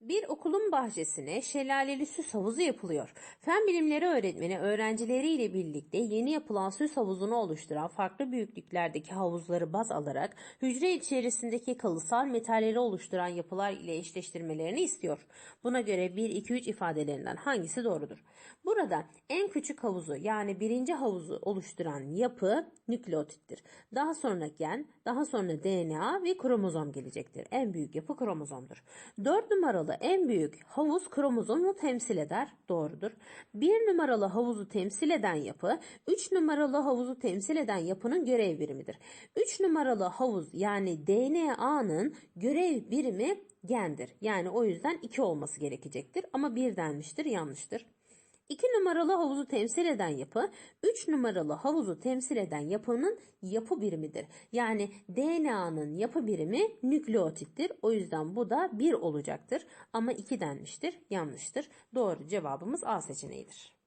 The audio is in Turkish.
Bir okulun bahçesine şelaleli süs havuzu yapılıyor. Fen bilimleri öğretmeni öğrencileriyle birlikte yeni yapılan süs havuzunu oluşturan farklı büyüklüklerdeki havuzları baz alarak hücre içerisindeki kalısal metalleri oluşturan yapılar ile eşleştirmelerini istiyor. Buna göre 1, 2, 3 ifadelerinden hangisi doğrudur? Burada en küçük havuzu yani birinci havuzu oluşturan yapı nükleotittir. Daha sonra gen, daha sonra DNA ve kromozom gelecektir. En büyük yapı kromozomdur. 4 numaralı en büyük havuz kromozomu temsil eder. Doğrudur. 1 numaralı havuzu temsil eden yapı 3 numaralı havuzu temsil eden yapının görev birimidir. 3 numaralı havuz yani DNA'nın görev birimi gendir. Yani o yüzden 2 olması gerekecektir ama 1 denmiştir yanlıştır. 2 numaralı havuzu temsil eden yapı 3 numaralı havuzu temsil eden yapının yapı birimidir. Yani DNA'nın yapı birimi nükleotittir. O yüzden bu da 1 olacaktır. Ama 2 denmiştir. Yanlıştır. Doğru cevabımız A seçeneğidir.